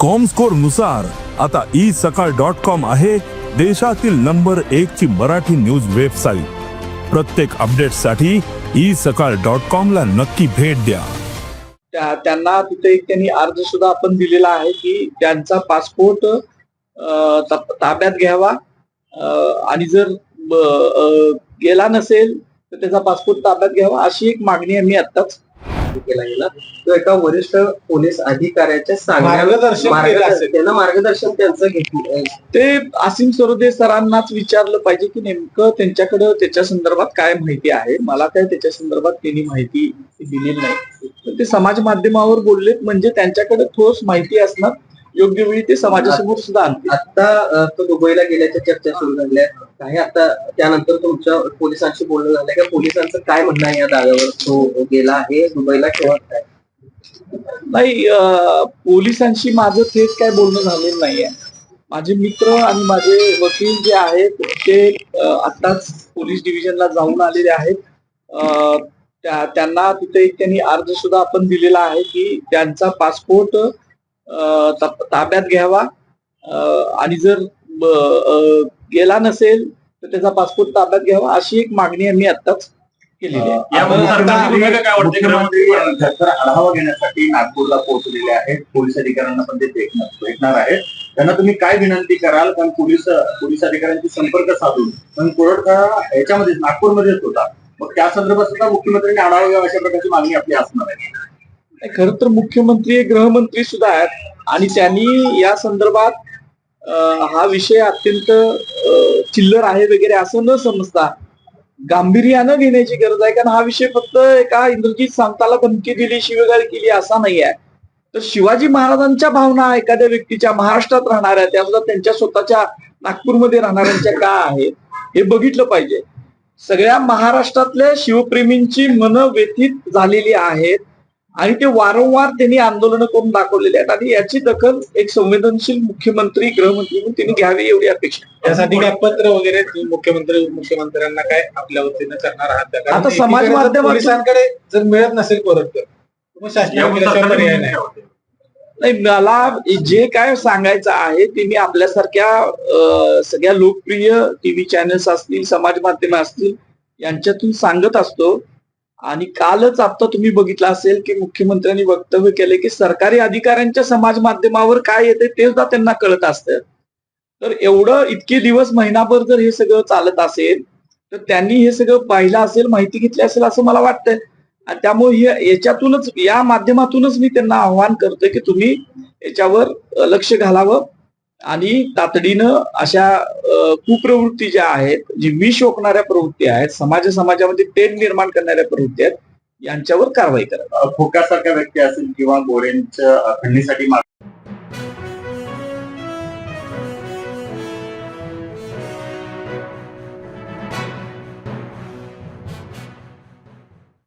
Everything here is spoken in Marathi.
कॉमस्कोरनुसार आता ई सकाळ डॉट कॉम आहे देशातील नंबर एक ची मराठी न्यूज वेबसाईट प्रत्येक अपडेटसाठी ई सकाळ डॉट कॉम ला नक्की भेट द्या. त्या- त्यांना तिथे एक त्यांनी अर्ज सुद्धा आपण दिलेला आहे की त्यांचा पासपोर्ट ताब्यात घ्यावा. आणि जर गेला नसेल तर त्याचा पासपोर्ट ताब्यात घ्यावा अशी एक मागणी आम्ही आत्ताच केला गेला. तो एका वरिष्ठ पोलीस अधिकाऱ्याच्या सांगण्या- मार्गदर्शन त्यांचं घेतलं. ते असीम सरोदे सरांनाच विचारलं पाहिजे की नेमकं त्यांच्याकडे त्याच्या संदर्भात काय माहिती आहे? मला काय त्याच्या संदर्भात त्यांनी माहिती दिलेली नाही. तर ते समाज माध्यमावर बोललेत म्हणजे त्यांच्याकडे ठोस माहिती असणार योग्य वेळी ते समाजासमोर सुद्धा आणतील. आता तो दुबईला गेल्याच्या चर्चा सुरू झाल्या. काय आता त्यानंतर तुमच्या पोलिसांशी बोलणं झालं का पोलिसांचं काय म्हणणं आहे या दाव्यावर? तो गेला आहे दुबईला किंवा काय? नाही पोलिसांशी माझं थेट काय बोलणं झालेलं नाहीये. माझे मित्र आणि माझे वकील जे आहेत ते आताच आत्ताच पोलीस डिव्हिजनला जाऊन आलेले आहेत. त्या- त्यांना तिथे एक त्यांनी अर्ज सुद्धा आपण दिलेला आहे की त्यांचा पासपोर्ट ताब्यात घ्यावा. आणि जर गेला नसेल तर त्याचा पासपोर्ट ताब्यात घ्यावा अशी एक मागणी आम्ही आत्ताच केलेली आहे. आढावा घेण्यासाठी नागपूरला पोहोचलेले आहेत. पोलीस अधिकाऱ्यांना पण ते भेटणार आहेत. त्यांना तुम्ही काय विनंती कराल? कारण पोलीस पोलीस अधिकाऱ्यांशी संपर्क साधून. पण कोरड याच्यामध्ये नागपूरमध्येच होता. मग त्या संदर्भात सुद्धा मुख्यमंत्र्यांनी आढावा घ्यावा अशा प्रकारची मागणी आपली असणार आहे. खरं तर मुख्यमंत्री गृहमंत्री सुद्धा आहेत. आणि त्यांनी या संदर्भात हा विषय अत्यंत चिल्लर आहे वगैरे असं न समजता गांभीर्यानं घेण्याची गरज आहे. कारण हा विषय फक्त एका इंद्रजीत सांगताला धमकी दिली शिवेगाळ केली असा नाही आहे. तर शिवाजी महाराजांच्या भावना एखाद्या व्यक्तीच्या महाराष्ट्रात राहणाऱ्या त्या सुद्धा त्यांच्या स्वतःच्या नागपूरमध्ये राहणाऱ्यांच्या का आहेत हे बघितलं पाहिजे. सगळ्या महाराष्ट्रातल्या शिवप्रेमींची मन व्यथित झालेली आहेत. आणि ते वारंवार त्यांनी आंदोलनं करून दाखवलेले आहेत. आणि याची दखल एक संवेदनशील मुख्यमंत्री गृहमंत्री म्हणून त्यांनी घ्यावी एवढी अपेक्षा. त्यासाठी काय पत्र वगैरे मुख्यमंत्री मुख्यमंत्र्यांना काय आपल्या वतीनं करणार आहात आता समाज एकीकडे जर माध्यमातून- पोलिसांकडे जर मिळत नसेल परत तर नाही मला जे काय सांगायचं आहे ते मी आपल्यासारख्या सगळ्या लोकप्रिय टीव्ही चॅनल्स असतील समाज माध्यम असतील यांच्यातून सांगत असतो आणि कालच आता तुम्ही बघितलं असेल की मुख्यमंत्र्यांनी वक्तव्य केले की सरकारी अधिकाऱ्यांच्या समाज माध्यमावर काय येते ते सुद्धा त्यांना कळत असतं. तर एवढं इतके दिवस महिनाभर जर हे सगळं चालत असेल तर त्यांनी हे सगळं पाहिलं असेल माहिती घेतली असेल असं मला वाटतंय. आणि त्यामुळे हे- याच्यातूनच या माध्यमातूनच मी त्यांना आव्हान करतोय की तुम्ही याच्यावर लक्ष घालावं. आणि तातडीनं अशा कुप्रवृत्ती ज्या आहेत जी विष ओकणाऱ्या प्रवृत्ती आहेत समाज समाजामध्ये तेढ निर्माण करणाऱ्या प्रवृत्ती आहेत यांच्यावर कारवाई करा अ, व्यक्ती असेल किंवा गोरेंच्या खंडणीसाठी